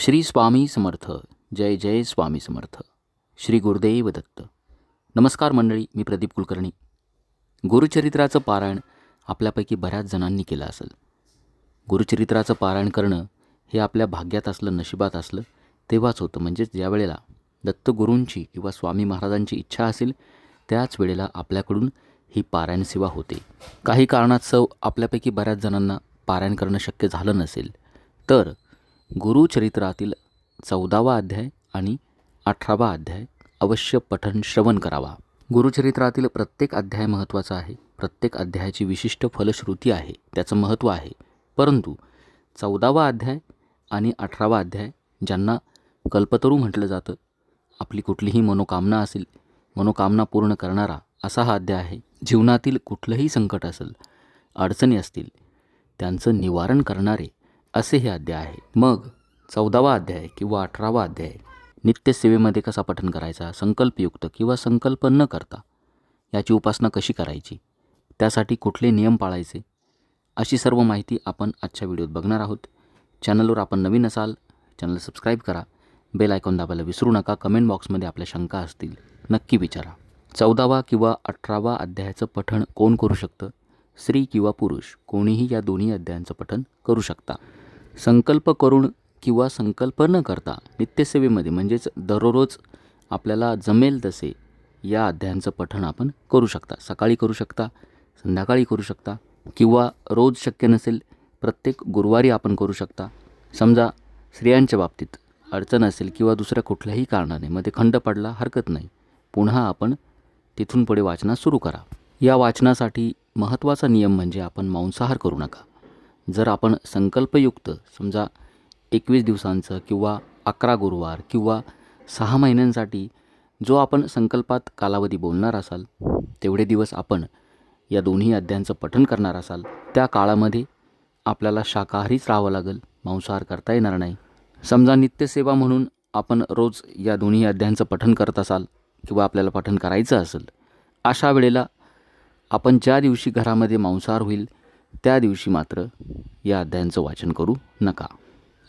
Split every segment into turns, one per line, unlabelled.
श्री स्वामी समर्थ. जय जय स्वामी समर्थ. श्री गुरुदेव दत्त. नमस्कार मंडळी मी प्रदीप कुलकर्णी. गुरुचरित्राचं पारायण आपल्यापैकी बऱ्याच जणांनी केलं असेल. गुरुचरित्राचं पारायण करणं हे आपल्या भाग्यात असलं नशिबात असलं तेव्हाच होतं. म्हणजेच ज्या वेळेला दत्तगुरूंची किंवा स्वामी महाराजांची इच्छा असेल त्याच वेळेला आपल्याकडून ही पारायण सेवा होते. काही कारणास्तव आपल्यापैकी बऱ्याच जणांना पारायण करणं शक्य झालं नसेल तर गुरुचरित्रातील चौदावा अध्याय आणि अठरावा अध्याय अवश्य पठन श्रवण करावा. गुरुचरित्रातील प्रत्येक अध्याय महत्त्वाचा आहे. प्रत्येक अध्यायाची विशिष्ट फलश्रुती आहे. त्याचं महत्त्व आहे. परंतु चौदावा अध्याय आणि अठरावा अध्याय ज्यांना कल्पतरू म्हटलं जातं आपली कुठलीही मनोकामना असेल मनोकामना पूर्ण करणारा असा हा अध्याय आहे. जीवनातील कुठलंही संकट असेल अडचणी असतील त्यांचं निवारण करणारे असे हे अध्याय आहे. मग चौदावा अध्याय किंवा अठरावा अध्याय नित्यसेवेमध्ये कसा पठन करायचा संकल्पयुक्त किंवा संकल्प न करता याची उपासना कशी करायची त्यासाठी कुठले नियम पाळायचे अशी सर्व माहिती आपण आजच्या व्हिडिओत बघणार आहोत. चॅनलवर आपण नवीन असाल चॅनल सबस्क्राईब करा. बेल आयकॉन दाबायला विसरू नका. कमेंट बॉक्समध्ये आपल्या शंका असतील नक्की विचारा. चौदावा किंवा अठरावा अध्यायाचं पठण कोण करू शकतं? स्त्री किंवा पुरुष कोणीही या दोन्ही अध्यायांचं पठण करू शकता. संकल्प करून किंवा संकल्प न करता नित्यसेवेमध्ये म्हणजेच दररोज आपल्याला जमेल तसे या अध्यायांचं पठण आपण करू शकता. सकाळी करू शकता संध्याकाळी करू शकता किंवा रोज शक्य नसेल प्रत्येक गुरुवारी आपण करू शकता. समजा स्त्रियांच्या बाबतीत अडचण असेल किंवा दुसऱ्या कुठल्याही कारणाने मध्ये खंड पडला हरकत नाही. पुन्हा आपण तिथून पुढे वाचनास सुरू करा. या वाचनासाठी महत्त्वाचा नियम म्हणजे आपण मांसाहार करू नका. जर आपण संकल्पयुक्त समजा एकवीस दिवसांचं किंवा अकरा गुरुवार किंवा सहा महिन्यांसाठी जो आपण संकल्पात कालावधी बोलणार असाल तेवढे दिवस आपण या दोन्ही अध्यायांचं पठन करणार असाल त्या काळामध्ये आपल्याला शाकाहारीच राहावं लागेल मांसाहार करता येणार नाही. समजा नित्यसेवा म्हणून आपण रोज या दोन्ही अध्यायांचं पठन करत असाल किंवा आपल्याला पठन करायचं असेल अशा वेळेला आपण ज्या दिवशी घरामध्ये मांसाहार होईल त्या दिवशी मात्र या अध्यायांचं वाचन करू नका.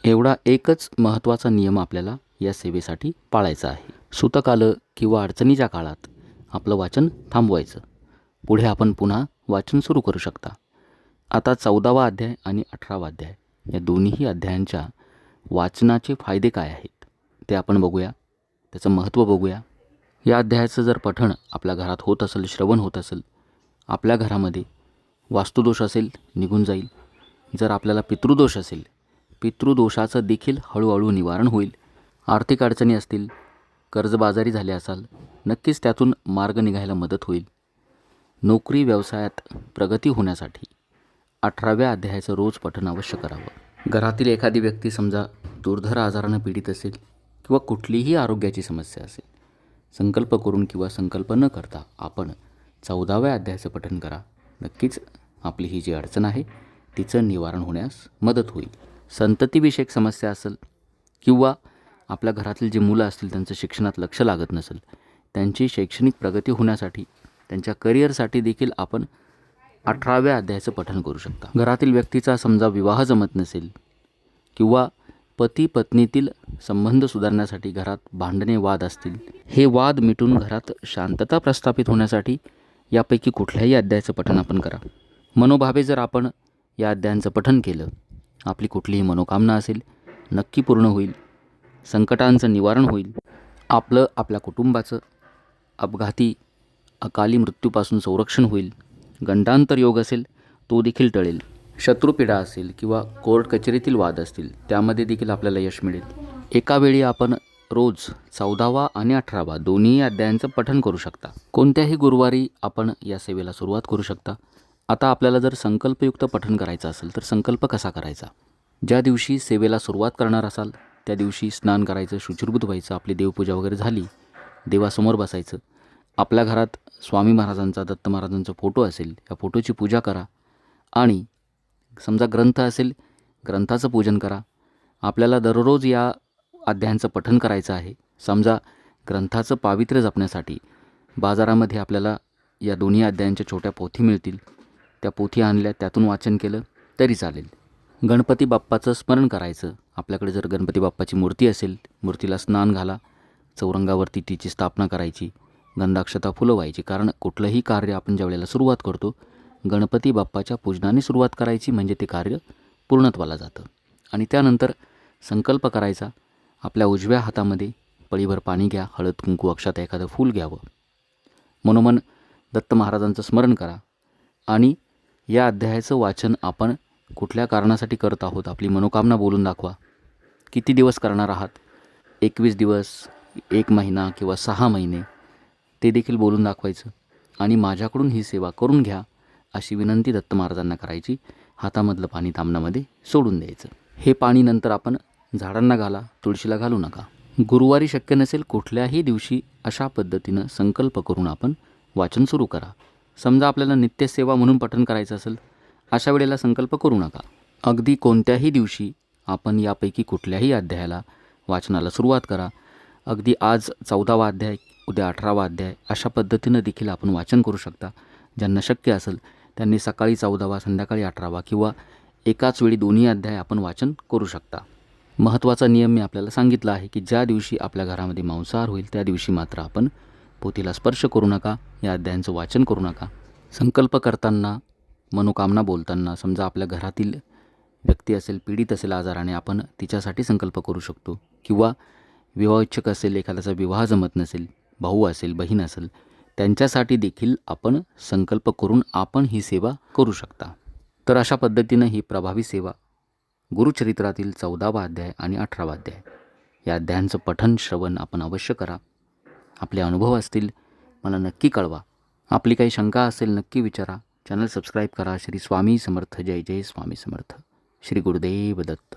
एवढा एकच महत्त्वाचा नियम आपल्याला या सेवेसाठी पाळायचा आहे. सुतकालं किंवा अडचणीच्या काळात आपलं वाचन थांबवायचं. पुढे आपण पुन्हा वाचन सुरू करू शकता. आता चौदावा अध्याय आणि अठरावा अध्याय या दोन्हीही अध्यायांच्या वाचनाचे फायदे काय आहेत ते आपण बघूया. त्याचं महत्त्व बघूया. या अध्यायाचं जर पठण आपल्या घरात होत असेल श्रवण होत असेल आपल्या घरामध्ये वास्तुदोष असेल निघून जाईल. जर आपल्याला पितृदोष असेल पितृदोषाचं देखील हळूहळू निवारण होईल. आर्थिक अडचणी असतील कर्जबाजारी झाले असाल नक्कीच त्यातून मार्ग निघायला मदत होईल. नोकरी व्यवसायात प्रगती होण्यासाठी अठराव्या अध्यायाचं रोज पठण अवश्य करावं. घरातील एखादी व्यक्ती समजा दुर्धर आजारानं पीडित असेल किंवा कुठलीही आरोग्याची समस्या असेल संकल्प करून किंवा संकल्प न करता आपण चौदाव्या अध्यायाचं पठण करा. नक्कीच आपली ही जी अडचण आहे तिचं निवारण होण्यास मदत होईल. संततीविषयक समस्या असेल किंवा आपल्या घरातील जे मुलं असतील त्यांचं शिक्षणात लक्ष लागत नसेल त्यांची शैक्षणिक प्रगती होण्यासाठी त्यांच्या करिअरसाठी देखील आपण अठराव्या अध्यायाचं पठन करू शकता. घरातील व्यक्तीचा समजा विवाह जमत नसेल किंवा पती पत्नीतील संबंध सुधारण्यासाठी घरात भांडणे वाद असतील हे वाद मिटून घरात शांतता प्रस्थापित होण्यासाठी यापैकी कुठल्याही अध्यायाचं पठण आपण करा. मनोभावे जर आपण या अध्यायांचं पठन केलं आपली कुठलीही मनोकामना असेल नक्की पूर्ण होईल संकटांचं निवारण होईल आपलं आपल्या कुटुंबाचं अपघाती अकाली मृत्यूपासून संरक्षण होईल गंडांतर योग असेल तो देखील टळेल. शत्रुपीडा असेल किंवा कोर्ट कचेरीतील वाद असतील त्यामध्ये देखील आपल्याला यश मिळेल. एकावेळी आपण रोज चौदावा आणि अठरावा दोन्ही अध्यायांचं पठन करू शकता. कोणत्याही गुरुवारी आपण या सेवेला सुरुवात करू शकता. आता आपल्याला जर संकल्पयुक्त पठण करायचं असेल तर संकल्प कसा करायचा? ज्या दिवशी सेवेला सुरुवात करणार असाल त्या दिवशी स्नान करायचं शुचिर्भूत व्हायचं आपली देवपूजा वगैरे झाली देवासमोर बसायचं आपल्या घरात स्वामी महाराजांचा दत्त महाराजांचा फोटो असेल या फोटोची पूजा करा. आणि समजा ग्रंथ असेल ग्रंथाचं पूजन करा. आपल्याला दररोज या अध्यायांचं पठण करायचं आहे. समजा ग्रंथाचं पावित्र्य जपण्यासाठी बाजारामध्ये आपल्याला या दोन्ही अध्यायांच्या छोट्या पोथी मिळतील. त्या पोथी आणल्या त्यातून वाचन केलं तरी चालेल. गणपती बाप्पाचं स्मरण करायचं. आपल्याकडे जर गणपती बाप्पाची मूर्ती असेल मूर्तीला स्नान घाला चौरंगावरती तिची स्थापना करायची गंधाक्षता फुलं व्हायची कारण कुठलंही कार्य आपण ज्यावेळेला सुरुवात करतो गणपती बाप्पाच्या पूजनाने सुरुवात करायची म्हणजे ते कार्य पूर्णत्वाला जातं. आणि त्यानंतर संकल्प करायचा आपल्या उजव्या हातामध्ये पळीभर पाणी घ्या हळद कुंकू अक्षात एखादं फूल घ्यावं. मनोमन दत्त महाराजांचं स्मरण करा. आणि या अध्यायाचं वाचन आपण कुठल्या कारणासाठी करत आहोत? आपली मनोकामना बोलून दाखवा. किती दिवस करणार आहात? एकवीस दिवस एक महिना किंवा सहा महिने? ते देखील बोलून दाखवायचं. आणि माझ्याकडून ही सेवा करून घ्या अशी विनंती दत्त महाराजांना करायची. हातामधलं पाणी तामणामध्ये सोडून द्यायचं. हे पाणी नंतर आपण झाडांना घाला तुळशीला घालू नका. गुरुवारी शक्य नसेल कुठल्याही दिवशी अशा पद्धतीनं संकल्प करून आपण वाचन सुरू करा. समजा आपल्याला नित्यसेवा म्हणून पठण करायचं असेल अशा वेळेला संकल्प करू नका. अगदी कोणत्याही दिवशी आपण यापैकी कुठल्याही अध्यायाला वाचनाला सुरुवात करा. अगदी आज चौदावा अध्याय उद्या अठरावा अध्याय अशा पद्धतीनं देखील आपण वाचन करू शकता. ज्यांना शक्य असेल त्यांनी सकाळी चौदावा संध्याकाळी अठरावा किंवा एकाच वेळी दोन्ही अध्याय आपण वाचन करू शकता. महत्त्वाचा नियम मी आपल्याला सांगितला आहे की ज्या दिवशी आपल्या घरामध्ये मांसाहार होईल त्या दिवशी मात्र आपण पोथीला स्पर्श करू नका या अध्यायांचं वाचन करू नका. संकल्प करताना मनोकामना बोलताना समजा आपल्या घरातील व्यक्ती असेल पीडित असेल आजाराने आपण तिच्यासाठी संकल्प करू शकतो. किंवा विवाह इच्छुक असेल एखाद्याचा विवाह जमत नसेल भाऊ असेल बहीण असेल त्यांच्यासाठी देखील आपण संकल्प करून आपण ही सेवा करू शकता. तर अशा पद्धतीनं ही प्रभावी सेवा गुरुचरित्रातील चौदावा अध्याय आणि अठरावा अध्याय. या अध्यायांचं पठन श्रवण आपण अवश्य करा. आपले अनुभव असतील मला नक्की कळवा. आपली काही शंका असेल नक्की विचारा. चॅनल सबस्क्राईब करा. श्री स्वामी समर्थ. जय जय स्वामी समर्थ. श्री गुरुदेव दत्त.